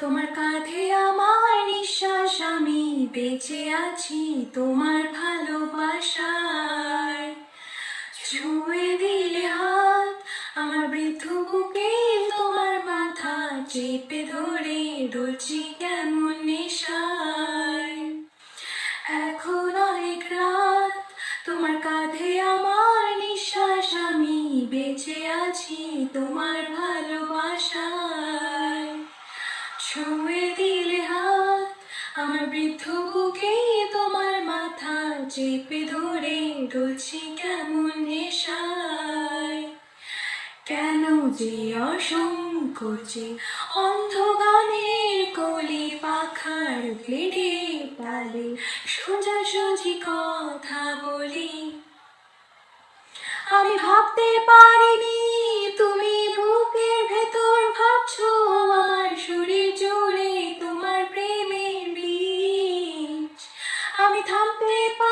তোমার কাঁধে আমার নিঃশ্বাস, আমি বেঁচে আছি তোমার ভালোবাসায়। ছুঁয়ে দিলে হাত, আমার বৃদ্ধ বুকে তোমার মাথা চেপে ধরে ডলছি কেমন নেশায় আছি তোমার ভালোবাসায়। ছুঁয়ে হাত আমার বৃদ্ধ বুকে তোমার মাথা চেপে ধরে ডলছি কেমন নেশায়। কেন যে অসংকোচে অন্ধ গানের কলি পাখার বেড়ে পালে সোজাসুজি কথা বলি। আমি ভাবতে পারিনি Tommy Tom Paper!